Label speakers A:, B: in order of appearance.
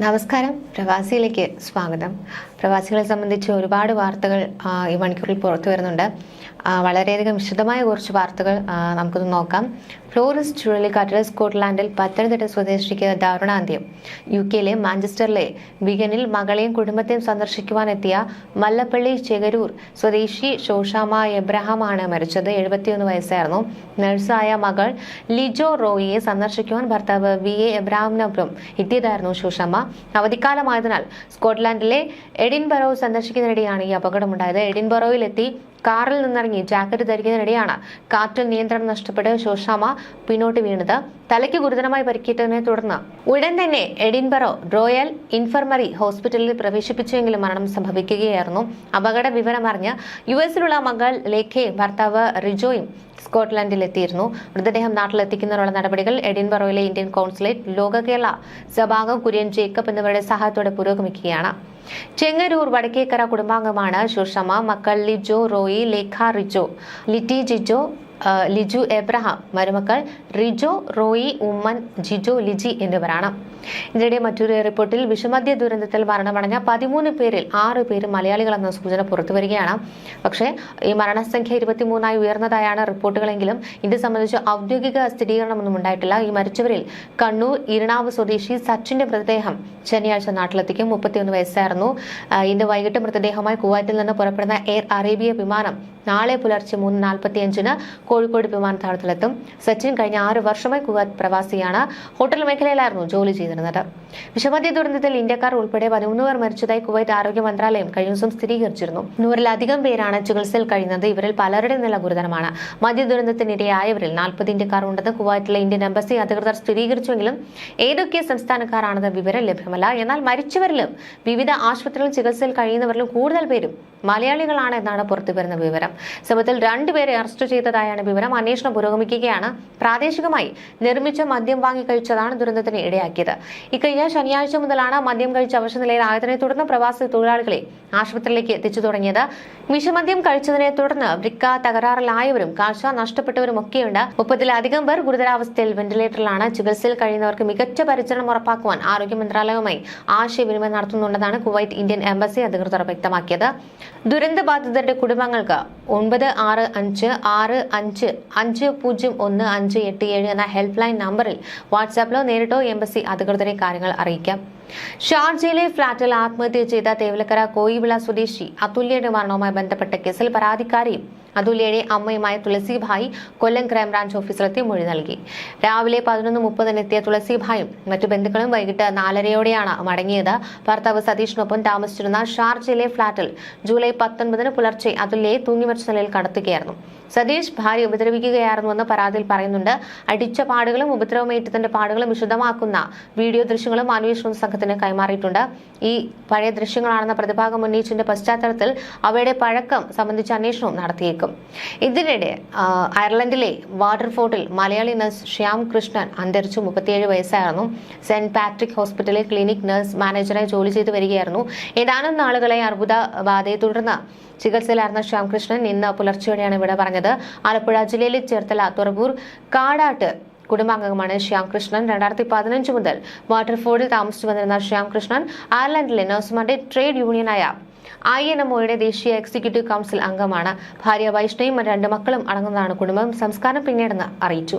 A: നമസ്കാരം. പ്രവാസിയിലേക്ക് സ്വാഗതം. പ്രവാസികളെ സംബന്ധിച്ച് ഒരുപാട് വാർത്തകൾ ഈ മണിക്കൂറിൽ പുറത്തു വരുന്നുണ്ട്. വളരെയധികം വിശദമായ കുറച്ച് വാർത്തകൾ നമുക്കൊന്ന് നോക്കാം. ഫ്ലോറിസ് ചുഴലിക്കാറ്റിൽ സ്കോട്ട്ലാൻഡിൽ പത്തനംതിട്ട സ്വദേശിക്ക് ദാരുണാന്ത്യം. യു കെയിലെ മാഞ്ചസ്റ്ററിലെ വിഗനിൽ മകളെയും കുടുംബത്തെയും സന്ദർശിക്കുവാനെത്തിയ മല്ലപ്പള്ളി ചെകരൂർ സ്വദേശി ഷോഷാമ എബ്രഹാമാണ് മരിച്ചത്. എഴുപത്തിയൊന്ന് വയസ്സായിരുന്നു. നഴ്സായ മകൾ ലിജോ റോയിയെ സന്ദർശിക്കുവാൻ ഭർത്താവ് വി എ എബ്രഹാമിനൊപ്പം എത്തിയതായിരുന്നു ഷോഷാമ അവധിക്കാലമായതിനാൽ സ്കോട്ട്ലാൻഡിലെ എഡിൻബറോ സന്ദർശിക്കുന്നതിനിടെയാണ് ഈ അപകടമുണ്ടായത്. എഡിൻബറോയിലെത്തി കാറിൽ നിന്നിറങ്ങി ജാക്കറ്റ് ധരിക്കുന്നതിനിടെയാണ് കാറ്റിൽ നിയന്ത്രണം നഷ്ടപ്പെട്ട് ശോഷാമ പിന്നോട്ട് വീണത്. തലയ്ക്ക് ഗുരുതരമായി പരിക്കേറ്റതിനെ തുടർന്ന് ഉടൻ തന്നെ എഡിൻബറോ റോയൽ ഇൻഫർമറി ഹോസ്പിറ്റലിൽ പ്രവേശിപ്പിച്ചുവെങ്കിലും മരണം സംഭവിക്കുകയായിരുന്നു. അപകട വിവരമറിഞ്ഞ് യു എസിലുള്ള മകൾ ലേഖയും ഭർത്താവ് റിജോയും സ്കോട്ട്ലൻഡിലെത്തിയിരുന്നു. മൃതദേഹം നാട്ടിലെത്തിക്കുന്നതിനുള്ള നടപടികൾ എഡിൻബറോയിലെ ഇന്ത്യൻ കോൺസുലേറ്റ് ലോക കേരള സഭാംഗം കുര്യൻ ജേക്കബ് എന്നിവരുടെ സഹായത്തോടെ പുരോഗമിക്കുകയാണ്. ചെങ്ങരൂർ വടക്കേക്കര കുടുംബാംഗമാണ് സുഷമ മക്കൾ ലിജോ റോയി ലേഖ റിജോ. ലിറ്റി ജിജോ ലിജു എബ്രഹാം മരുമക്കൾ റിജോ റോയി ഉമ്മൻ ജിജോ ലിജി എന്നിവരാണ്. ഇതിനിടെ മറ്റൊരു റിപ്പോർട്ടിൽ വിഷമദ്യ ദുരന്തത്തിൽ മരണമടഞ്ഞ പതിമൂന്ന് പേരിൽ ആറ് പേര് മലയാളികളെന്ന സൂചന പുറത്തു വരികയാണ്. പക്ഷേ ഈ മരണസംഖ്യ ഇരുപത്തിമൂന്നായി ഉയർന്നതായാണ് റിപ്പോർട്ടുകളെങ്കിലും ഇത് സംബന്ധിച്ച് ഔദ്യോഗിക സ്ഥിരീകരണമൊന്നും ഉണ്ടായിട്ടില്ല. ഈ മരിച്ചവരിൽ കണ്ണൂർ ഇരണാവ് സ്വദേശി സച്ചിന്റെ മൃതദേഹം ശനിയാഴ്ച നാട്ടിലെത്തിക്കും. മുപ്പത്തിയൊന്ന് വയസ്സായിരുന്നു. ഇന്ന് വൈകിട്ട് മൃതദേഹമായി കുവൈറ്റിൽ നിന്ന് പുറപ്പെടുന്ന എയർ അറേബ്യ വിമാനം നാളെ പുലർച്ചെ മൂന്ന് നാൽപ്പത്തിയഞ്ചിന് കോഴിക്കോട് വിമാനത്താവളത്തിലെത്തും. സച്ചിൻ കഴിഞ്ഞ ആറ് വർഷമായി കുവാത്ത് പ്രവാസിയാണ്. ഹോട്ടൽ മേഖലയിലായിരുന്നു ജോലി ചെയ്തിരുന്നത്. വിഷമദ്യ ദുരന്തത്തിൽ ഇന്ത്യക്കാർ ഉൾപ്പെടെ പതിമൂന്ന് പേർ മരിച്ചതായി കുവൈറ്റ് ആരോഗ്യ മന്ത്രാലയം കഴിഞ്ഞ ദിവസം സ്ഥിരീകരിച്ചിരുന്നു. നൂറിലധികം പേരാണ് ചികിത്സയിൽ കഴിയുന്നത്. ഇവരിൽ പലരുടെ നില ഗുരുതരമാണ്. മദ്യ ദുരന്തത്തിനിരയായവരിൽ നാൽപ്പത് ഇന്ത്യക്കാർ ഉണ്ടെന്ന് കുവൈറ്റിലെ ഇന്ത്യൻ എംബസി അധികൃതർ സ്ഥിരീകരിച്ചുവെങ്കിലും ഏതൊക്കെ സംസ്ഥാനക്കാരാണെന്ന വിവരം ലഭ്യമല്ല. എന്നാൽ മരിച്ചവരിലും വിവിധ ആശുപത്രികളിൽ ചികിത്സയിൽ കഴിയുന്നവരിലും കൂടുതൽ പേരും മലയാളികളാണ് എന്നാണ് പുറത്തുവരുന്ന വിവരം. സംഭവത്തിൽ രണ്ടുപേരെ അറസ്റ്റ് ചെയ്തതായാണ് വിവരം അന്വേഷണം പുരോഗമിക്കുകയാണ്. പ്രാദേശികമായി നിർമ്മിച്ച മദ്യം വാങ്ങി കഴിച്ചതാണ് ദുരന്തത്തിന് ഇടയാക്കിയത്. ഇക്കഴിഞ്ഞ ശനിയാഴ്ച മുതലാണ് മദ്യം കഴിച്ച് അവശനിലയിലായതിനെ തുടർന്ന് പ്രവാസി തൊഴിലാളികളെ ആശുപത്രിയിലേക്ക് എത്തിച്ചു തുടങ്ങിയത്. വിഷമദ്യം കഴിച്ചതിനെ തുടർന്ന് വൃക്ക തകരാറിലായവരും കാഴ്ച നഷ്ടപ്പെട്ടവരും ഒക്കെയുണ്ട്. മുപ്പതിലധികം പേർ ഗുരുതരാവസ്ഥയിൽ വെന്റിലേറ്ററിലാണ്. ചികിത്സയിൽ കഴിയുന്നവർക്ക് മികച്ച പരിചരണം ഉറപ്പാക്കുവാൻ ആരോഗ്യ മന്ത്രാലയവുമായി ആശയവിനിമയം നടത്തുന്നുണ്ടെന്നാണ് കുവൈറ്റ് ഇന്ത്യൻ എംബസി അധികൃതർ വ്യക്തമാക്കിയത്. ദുരന്തബാധിതരുടെ കുടുംബങ്ങൾക്ക് ഒൻപത് ആറ് അഞ്ച് ആറ് അഞ്ച് അഞ്ച് അഞ്ച് പൂജ്യം ഒന്ന് അഞ്ച് എട്ട് ഏഴ് എന്ന ഹെൽപ്പ് ലൈൻ നമ്പറിൽ വാട്സാപ്പിലോ നേരിട്ടോ എംബസി അധികൃതരെ കാര്യങ്ങൾ അറിയിക്കാം. ഷാർജയിലെ ഫ്ളാറ്റിൽ ആത്മഹത്യ ചെയ്ത തേവലക്കര കോയിവിള സ്വദേശി അതുല്യയുടെ മരണവുമായി ബന്ധപ്പെട്ട കേസിൽ പരാതിക്കാരിയും അതുല്യയുടെ അമ്മയുമായ തുളസിഭായി കൊല്ലം ക്രൈംബ്രാഞ്ച് ഓഫീസിലെത്തി മൊഴി നൽകി. രാവിലെ പതിനൊന്ന് മുപ്പതിനെത്തിയ തുളസിഭായും മറ്റു ബന്ധുക്കളും വൈകിട്ട് നാലരയോടെയാണ് മടങ്ങിയത്. ഭർത്താവ് സതീഷിനൊപ്പം താമസിച്ചിരുന്ന ഷാർജയിലെ ഫ്ളാറ്റിൽ ജൂലൈ പത്തൊൻപതിന് പുലർച്ചെ അതുല്യയെ തൂങ്ങിമരിച്ച നിലയിൽ കടത്തുകയായിരുന്നു. സതീഷ് ഭാര്യ ഉപദ്രവിക്കുകയായിരുന്നുവെന്ന് പരാതിയിൽ പറയുന്നുണ്ട്. അടിച്ച പാടുകളും ഉപദ്രവമേറ്റത്തിന്റെ പാടുകളും വിശദമാക്കുന്ന വീഡിയോ ദൃശ്യങ്ങളും അന്വേഷണ സംഘത്തിന് കൈമാറിയിട്ടുണ്ട്. ഈ പഴയ ദൃശ്യങ്ങളാണെന്ന പ്രതിഭാഗം ഉന്നയിച്ചതിന്റെ പശ്ചാത്തലത്തിൽ അവയുടെ പഴക്കം സംബന്ധിച്ച അന്വേഷണവും നടത്തിയേക്കും. ഇതിനിടെ ആ, അയർലൻഡിലെ വാട്ടർഫോർട്ടിൽ മലയാളി നഴ്സ് ശ്യാം കൃഷ്ണൻ അന്തരിച്ചു. മുപ്പത്തിയേഴ് വയസ്സായിരുന്നു. സെന്റ് പാട്രിക് ഹോസ്പിറ്റലിലെ ക്ലിനിക് നഴ്സ് മാനേജറായി ജോലി ചെയ്തു വരികയായിരുന്നു. ഏതാനും നാളുകളായി അർബുദ ബാധയെ തുടർന്ന് ചികിത്സയിലായിരുന്ന ശ്യാംകൃഷ്ണൻ ഇന്ന് പുലർച്ചെയോടെയാണ് ഇവിടെ പറഞ്ഞത്. ആലപ്പുഴ ജില്ലയിലെ ചേർത്തല തുറവൂർ കാടാട്ട് കുടുംബാംഗമാണ് ശ്യാംകൃഷ്ണൻ. രണ്ടായിരത്തി പതിനഞ്ച് മുതൽ വാട്ടർഫോർഡിൽ താമസിച്ചു വന്നിരുന്ന ശ്യാംകൃഷ്ണൻ അയർലൻഡിലെ നഴ്സുമാരുടെ ട്രേഡ് യൂണിയനായ ഐ എൻ എംഒയുടെ ദേശീയ എക്സിക്യൂട്ടീവ് കൗൺസിൽ അംഗമാണ് ഭാര്യ വൈഷ്ണയും രണ്ട് മക്കളും അടങ്ങുന്നതാണ് കുടുംബം. സംസ്കാരം പിന്നീടെന്ന് അറിയിച്ചു.